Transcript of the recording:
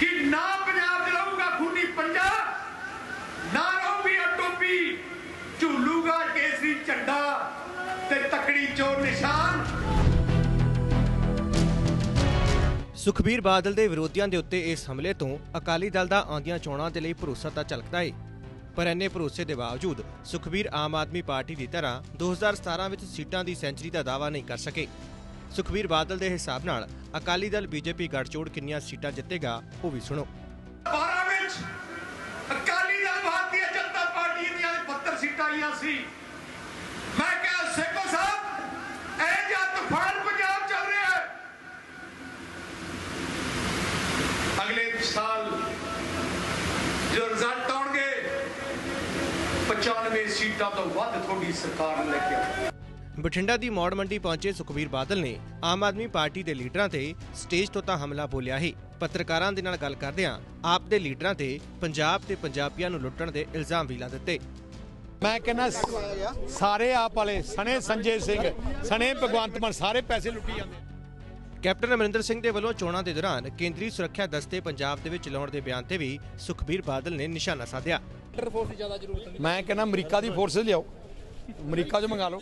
ਕਿ ਨਾ ਪੰਜਾਬ 'ਚ ਰਹੂਗਾ ਖੂਨੀ ਪੰਜਾ, ਨਾ ਰਹੂਗੀ ਟੋਪੀ। ਝੂਲੂਗਾ ਕੇਸਰੀ ਝੰਡਾ ਤੇ ਤਕੜੀ ਚੋਰ ਨਿਸ਼ਾਨ। ਸੁਖਬੀਰ ਬਾਦਲ ਦੇ ਵਿਰੋਧੀਆਂ ਦੇ ਉੱਤੇ ਇਸ ਹਮਲੇ ਤੋਂ ਅਕਾਲੀ ਦਲ ਦਾ ਆਉਂਦੀਆਂ ਚੋਣਾਂ ਦੇ ਲਈ ਭਰੋਸਾ ਤਾਂ ਝਲਕਦਾ ਏ, ਪਰ ਇੰਨੇ ਭਰੋਸੇ ਦੇ ਬਾਵਜੂਦ ਸੁਖਬੀਰ ਆਮ ਆਦਮੀ ਪਾਰਟੀ ਦੀ ਤਰ੍ਹਾਂ 2017 ਵਿੱਚ ਸੀਟਾਂ ਦੀ ਸੈਂਚਰੀ ਦਾ ਦਾਅਵਾ ਨਹੀਂ ਕਰ ਸਕੇ। ਸੁਖਬੀਰ ਬਾਦਲ ਦੇ ਹਿਸਾਬ ਨਾਲ ਅਕਾਲੀ ਦਲ ਬੀਜੇਪੀ ਗੱਠਜੋੜ ਕਿੰਨੀਆਂ ਸੀਟਾਂ ਜਿੱਤੇਗਾ, ਉਹ ਵੀ ਸੁਣੋ। 12 ਵਿੱਚ ਅਕਾਲੀ ਦਲ ਭਾਰਤੀ ਜਨਤਾ ਪਾਰਟੀ ਦੀਆਂ 72 ਸੀਟਾਂ ਆਈਆਂ ਸੀ। ਮੈਂ ਕਿਹਾ, ਸੇਖੋ ਸਾਹਿਬ, ਇਹ ਜਾਂ ਤੂਫਾਨ ਪੰਜਾਬ ਚੱਲ ਰਿਹਾ ਹੈ। ਅਗਲੇ ਸਾਲ ਜੋ ਰਿਜ਼ਲਟ ਆਉਣਗੇ 95 ਸੀਟਾਂ ਤੋਂ ਵੱਧ ਤੁਹਾਡੀ ਸਰਕਾਰ ਲੈ ਕੇ ਆਉਣੀ ਬਠਿੰਡਾ ਦੀ ਮੌੜ ਮੰਡੀ ਪਹੁੰਚੇ ਸੁਖਬੀਰ ਬਾਦਲ ਨੇ ਆਮ ਆਦਮੀ ਪਾਰਟੀ ਦੇ ਲੀਡਰਾਂ ਤੇ ਸਟੇਜ ਤੋਂ ਤਾਂ ਹਮਲਾ ਬੋਲਿਆ ਹੀ। ਪੱਤਰਕਾਰਾਂ ਦੇ ਨਾਲ ਗੱਲ ਕਰਦਿਆਂ ਆਪ ਦੇ ਲੀਡਰਾਂ ਤੇ ਪੰਜਾਬ ਤੇ ਪੰਜਾਬੀਆਂ ਨੂੰ ਲੁੱਟਣ ਦੇ ਇਲਜ਼ਾਮ ਵੀ ਲਾ ਦਿੱਤੇ। ਮੈਂ ਕਹਿੰਦਾ ਸਾਰੇ ਆਪ ਵਾਲੇ ਸਣੇ ਸੰਜੇ ਸਿੰਘ ਸਣੇ ਭਗਵੰਤ ਮਾਨ ਸਾਰੇ ਪੈਸੇ ਲੁੱਟੀ ਜਾਂਦੇ। ਕੈਪਟਨ ਅਮਰਿੰਦਰ ਸਿੰਘ ਦੇ ਵੱਲੋਂ ਚੋਣਾਂ ਦੇ ਦੌਰਾਨ ਕੇਂਦਰੀ ਸੁਰੱਖਿਆ ਦਸਤੇ ਪੰਜਾਬ ਦੇ ਵਿੱਚ ਲਾਉਣ ਦੇ ਬਿਆਨ ਤੇ ਵੀ ਸੁਖਬੀਰ ਬਾਦਲ ਨੇ ਨਿਸ਼ਾਨਾ ਸਾਧਿਆ। ਮੈਂ ਕਹਿੰਦਾ ਅਮਰੀਕਾ ਦੀ ਫੋਰਸ ਲਿਆਓ। ਅਮਰੀਕਾ 'ਚ ਮੰਗਾ ਲਓ।